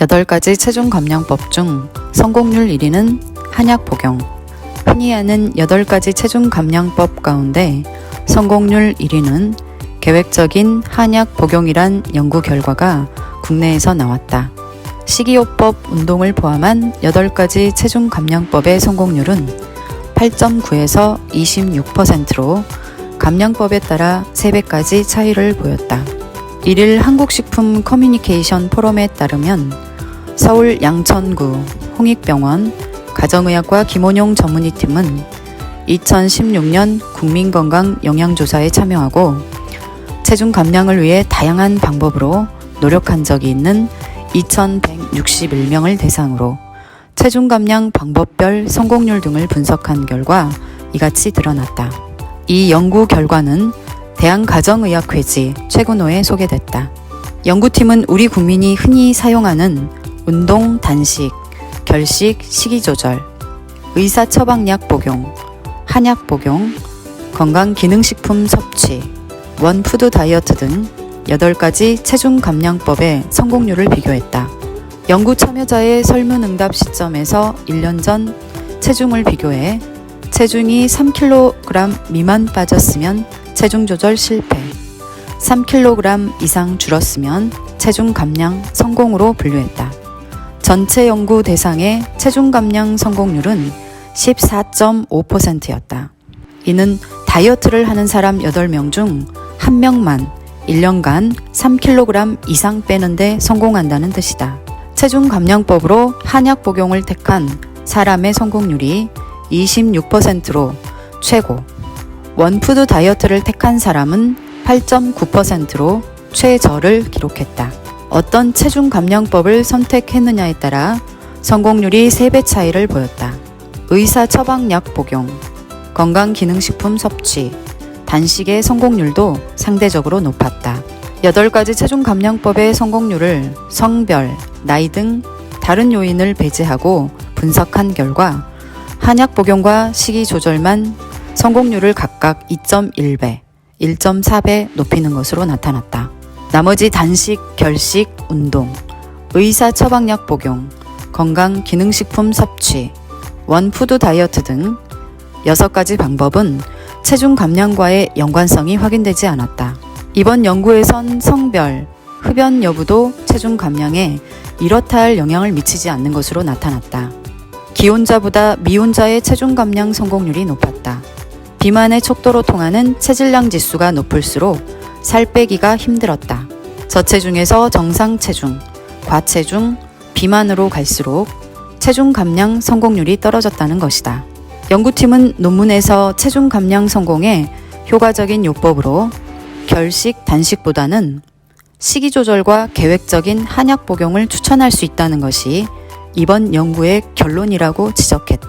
8가지 체중 감량법 중 성공률 1위는 한약 복용. 흔히 하는 8가지 체중 감량법 가운데 성공률 1위는 계획적인 한약 복용이란 연구 결과가 국내에서 나왔다. 식이요법 운동을 포함한 8가지 체중 감량법의 성공률은 8.9에서 26%로 감량법에 따라 3배까지 차이를 보였다. 1일 한국식품 커뮤니케이션 포럼에 따르면 서울 양천구 홍익병원 가정의학과 김원용 전문의팀은 2016년 국민건강 영양조사에 참여하고 체중 감량을 위해 다양한 방법으로 노력한 적이 있는 2,161명을 대상으로 체중 감량 방법별 성공률 등을 분석한 결과 이같이 드러났다. 이 연구 결과는 대한가정의학회지 최근호에 소개됐다. 연구팀은 우리 국민이 흔히 사용하는 운동, 단식, 결식, 식이 조절, 의사 처방약 복용, 한약 복용, 건강기능식품 섭취, 원푸드 다이어트 등 8가지 체중 감량법의 성공률을 비교했다. 연구 참여자의 설문응답 시점에서 1년 전 체중을 비교해 체중이 3kg 미만 빠졌으면 체중 조절 실패, 3kg 이상 줄었으면 체중 감량 성공으로 분류했다. 전체 연구 대상의 체중 감량 성공률은 14.5%였다. 이는 다이어트를 하는 사람 8명 중 1명만 1년간 3kg 이상 빼는데 성공한다는 뜻이다. 체중 감량법으로 한약 복용을 택한 사람의 성공률이 26%로 최고, 원푸드 다이어트를 택한 사람은 8.9%로 최저를 기록했다. 어떤 체중 감량법을 선택했느냐에 따라 성공률이 3배 차이를 보였다. 의사 처방약 복용, 건강기능식품 섭취, 단식의 성공률도 상대적으로 높았다. 8가지 체중 감량법의 성공률을 성별, 나이 등 다른 요인을 배제하고 분석한 결과 한약 복용과 식이 조절만 성공률을 각각 2.1배, 1.4배 높이는 것으로 나타났다. 나머지 단식, 결식, 운동, 의사 처방약 복용, 건강 기능식품 섭취, 원푸드 다이어트 등 6가지 방법은 체중 감량과의 연관성이 확인되지 않았다. 이번 연구에선 성별, 흡연 여부도 체중 감량에 이렇다 할 영향을 미치지 않는 것으로 나타났다. 기혼자보다 미혼자의 체중 감량 성공률이 높았다. 비만의 척도로 통하는 체질량 지수가 높을수록 살 빼기가 힘들었다. 저체중에서 정상 체중, 과체중, 비만으로 갈수록 체중 감량 성공률이 떨어졌다는 것이다. 연구팀은 논문에서 체중 감량 성공에 효과적인 요법으로 결식, 단식보다는 식이 조절과 계획적인 한약 복용을 추천할 수 있다는 것이 이번 연구의 결론이라고 지적했다.